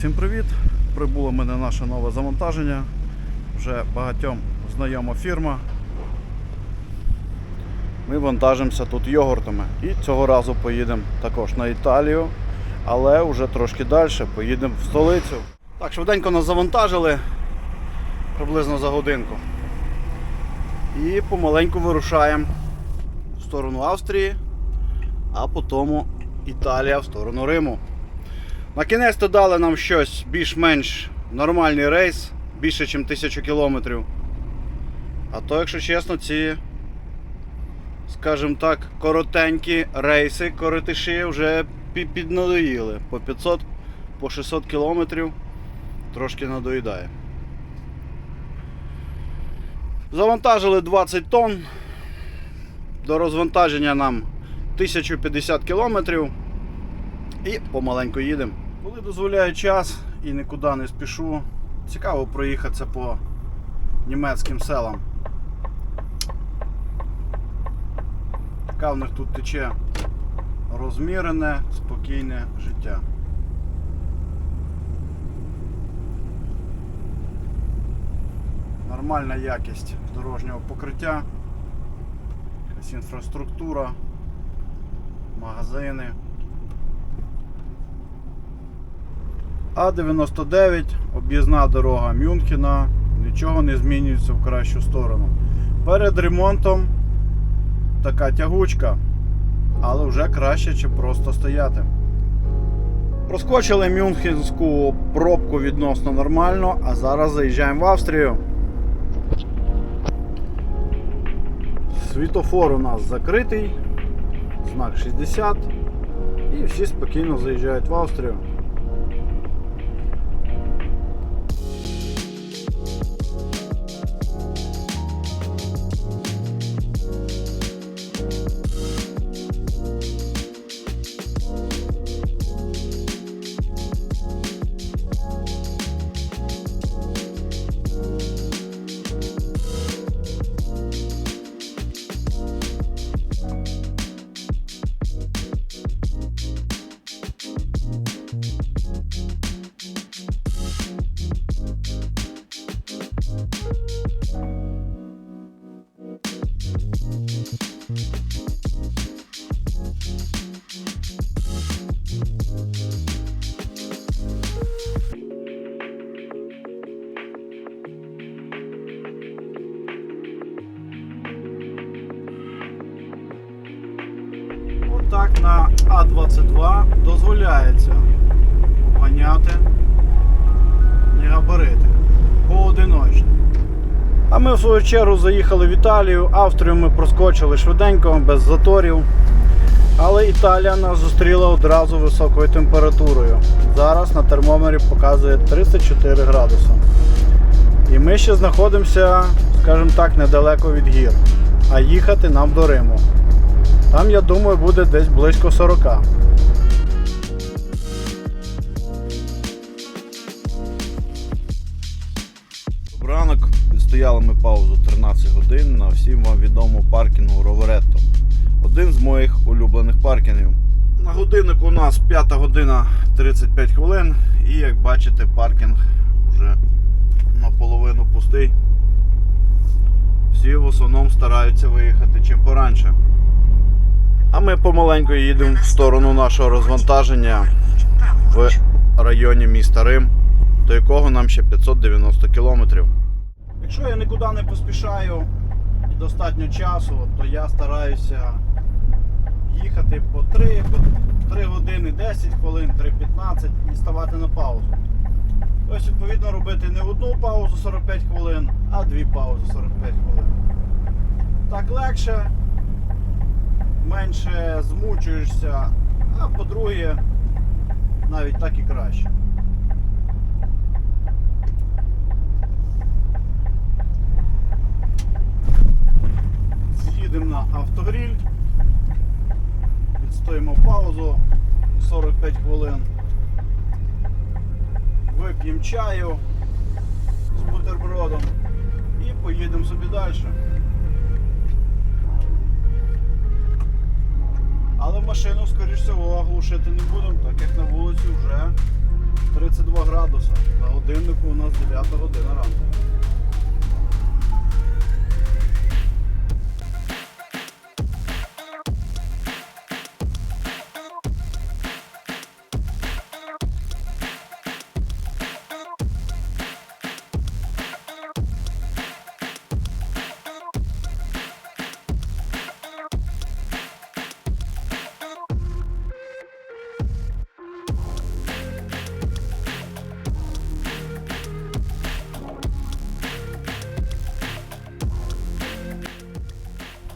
Всім привіт! Прибуло мене наше нове завантаження. Вже багатьом знайома фірма. Ми вантажимося тут йогуртами. І цього разу поїдемо також на Італію, але вже трошки далі поїдемо в столицю. Так, швиденько нас завантажили приблизно за годинку. І помаленьку вирушаємо в сторону Австрії, а потім Італія в сторону Риму. На кінець то дали нам щось більш-менш нормальний рейс, більше, ніж 1000 кілометрів. А то, якщо чесно, ці, скажімо так, коротенькі рейси, коротиші вже піднадоїли. По 500, по 600 кілометрів трошки надоїдає. Завантажили 20 тонн. До розвантаження нам 1050 кілометрів. І помаленьку їдемо. Коли дозволяє час і нікуди не спішу, цікаво проїхатися по німецьким селам. Яка в них тут тече розмірене, спокійне життя. Нормальна якість дорожнього покриття, якась інфраструктура, магазини. А99, об'їзна дорога Мюнхена, нічого не змінюється в кращу сторону. Перед ремонтом така тягучка, але вже краще, чи просто стояти. Проскочили Мюнхенську пробку відносно нормально, а зараз заїжджаємо в Австрію. Світофор у нас закритий, знак 60, і всі спокійно заїжджають в Австрію. Свою чергу заїхали в Італію. Австрію ми проскочили швиденько, без заторів. Але Італія нас зустріла одразу високою температурою. Зараз на термометрі показує 34 градуси. І ми ще знаходимося, скажімо так, недалеко від гір. А їхати нам до Риму. Там, я думаю, буде десь близько 40. Відстояли ми паузу 13 годин на всім вам відомому паркінгу Роверетто. Один з моїх улюблених паркінгів. На годиннику у нас 5 година 35 хвилин. І як бачите, паркінг вже наполовину пустий. Всі в основному стараються виїхати чим поранше. А ми помаленьку їдемо в сторону нашого розвантаження в районі міста Рим, до якого нам ще 590 кілометрів. Якщо я нікуди не поспішаю і достатньо часу, то я стараюся їхати по 3, по 3 години 10 хвилин, 3.15 і ставати на паузу. Тобто, відповідно, робити не одну паузу 45 хвилин, а дві паузи 45 хвилин. Так легше, менше змучуєшся, а по-друге, навіть так і краще. З'їдемо на автогріль, відстоїмо паузу 45 хвилин, вип'ємо чаю з бутербродом і поїдемо собі далі. Але машину, скоріш всього, глушити не будемо, так як на вулиці вже 32 градуса. На годиннику у нас 9 година ранку.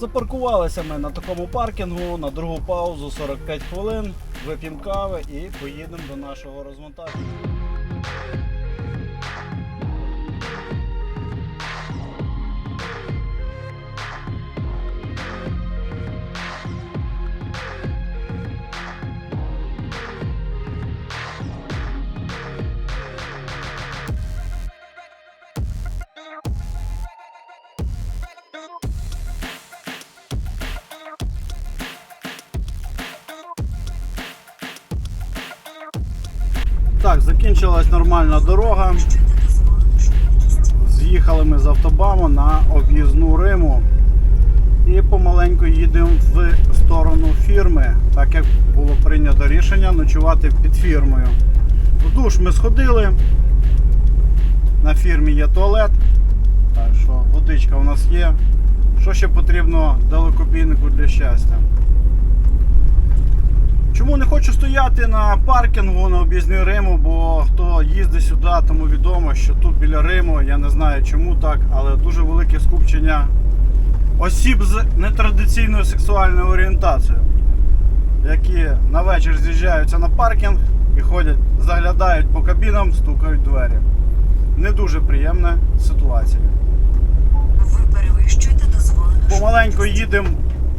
Запаркувалися ми на такому паркінгу на другу паузу 45 хвилин. Вип'ємо кави і поїдемо до нашого розвантаження. Закінчилась нормальна дорога. З'їхали ми з автобаму на об'їзну Риму. І помаленьку їдемо в сторону фірми, так як було прийнято рішення ночувати під фірмою. В душ ми сходили. На фірмі є туалет. Так що водичка у нас є. Що ще потрібно далекобійнику для щастя? Чому не хочу стояти на паркінгу на об'їзні Риму, бо хто їздить сюди, тому відомо, що тут біля Риму, я не знаю чому так, але дуже велике скупчення осіб з нетрадиційною сексуальною орієнтацією, які на вечір з'їжджаються на паркінг і ходять, заглядають по кабінам, стукають двері. Не дуже приємна ситуація. Ви перевищуєте дозволену Помаленьку їдемо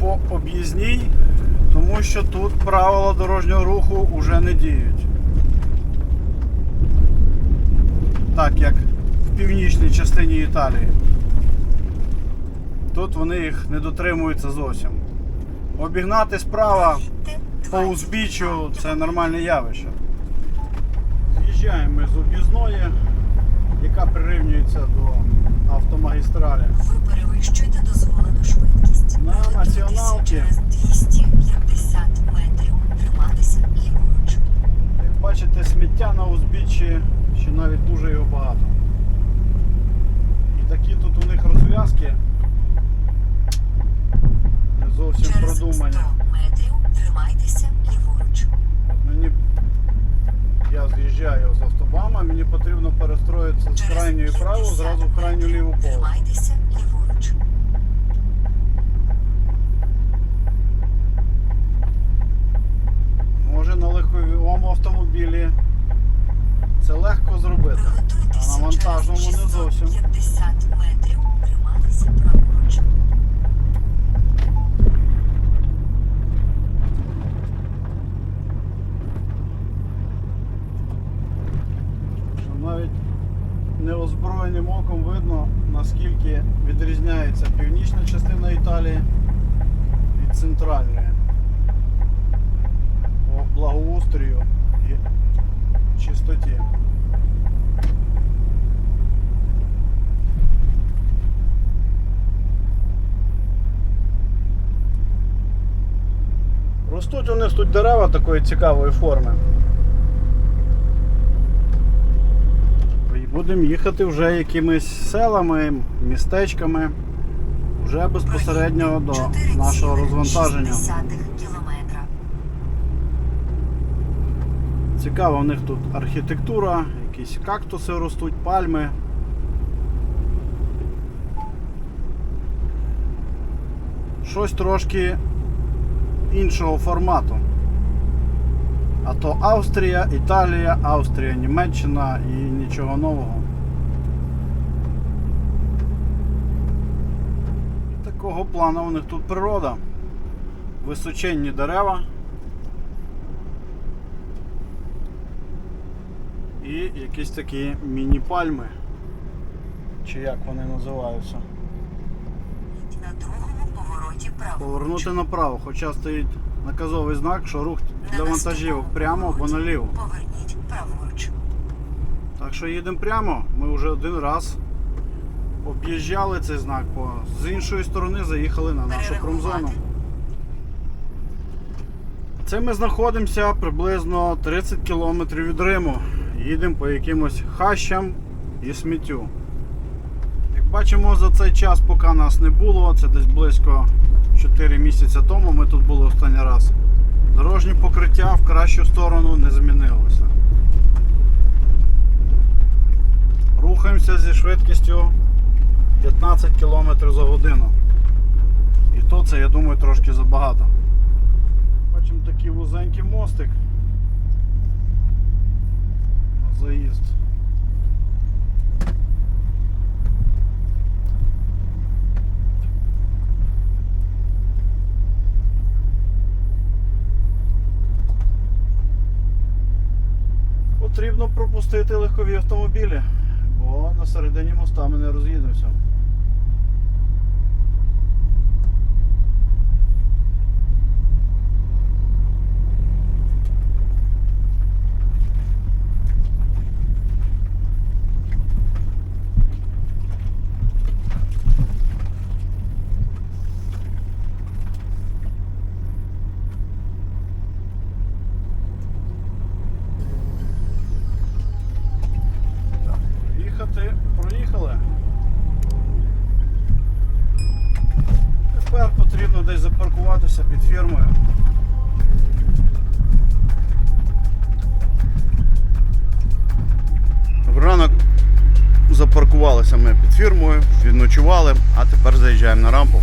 по об'їзній, тому що тут правила дорожнього руху вже не діють. Так як в північній частині Італії. Тут вони їх не дотримуються зовсім. Обігнати справа по узбіччю це нормальне явище. З'їжджаємо ми з об'їзної, яка прирівнюється до автомагістралі. Я з'їжджаю з автобама, мені потрібно перестроїтися з крайньої праву зразу в крайню ліву полосу. Ліворуч. Може на легковому автомобілі це легко зробити, а на вантажному не зовсім. 650 метрів триматися праворуч. що навіть неозброєним оком видно, наскільки відрізняється північна частина Італії від центральної по благоустрою і чистоті. Ростуть у них тут дерева такої цікавої форми. І будемо їхати вже якимись селами, містечками, вже безпосередньо до нашого розвантаження. 4,6 кілометра. Цікава в них тут архітектура, якісь кактуси ростуть, пальми. Щось трошки іншого формату. А то Австрія, Італія, Австрія, Німеччина і нічого нового. Такого плану у них тут природа. Височенні дерева. І якісь такі міні-пальми. Чи як вони називаються? На другому повороті праворуч. Повернути направо, хоча стоїть наказовий знак, що рух для наступному прямо або наліво. Поверніть праворуч. Так що їдемо прямо. Ми вже один раз об'їжджали цей знак, бо з іншої сторони заїхали на нашу промзону. Це ми знаходимося приблизно 30 кілометрів від Риму. Їдемо по якимось хащам і сміттю. Як бачимо, за цей час, поки нас не було, це десь близько 4 місяці тому ми тут були останній раз. Дорожнє покриття в кращу сторону не змінилося. Рухаємося зі швидкістю 15 км за годину. І то це, я думаю, трошки забагато. Бачимо такий вузенький мостик. Заїзд. Потрібно пропустити легкові автомобілі, бо на середині моста ми не роз'їдемося. Їхати, проїхали. Тепер потрібно десь запаркуватися під фірмою. Ранок запаркувалися ми під фірмою, відночували, а тепер заїжджаємо на рампу.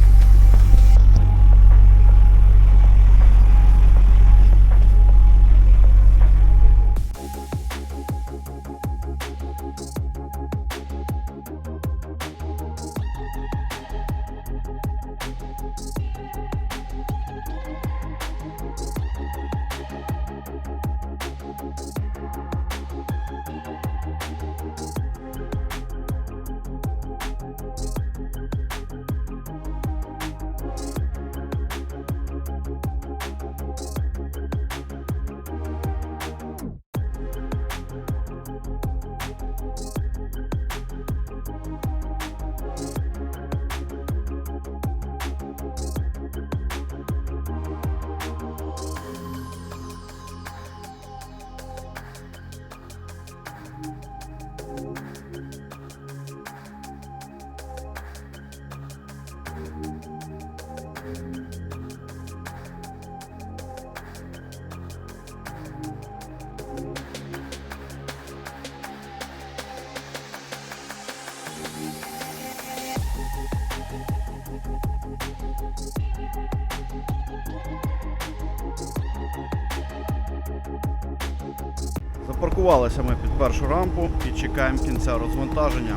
Запаркувалися ми під першу рампу і чекаємо кінця розвантаження.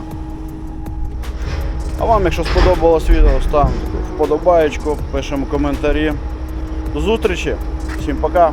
А вам, якщо сподобалось відео, ставте вподобаєчку, пишемо коментарі. До зустрічі, всім пока!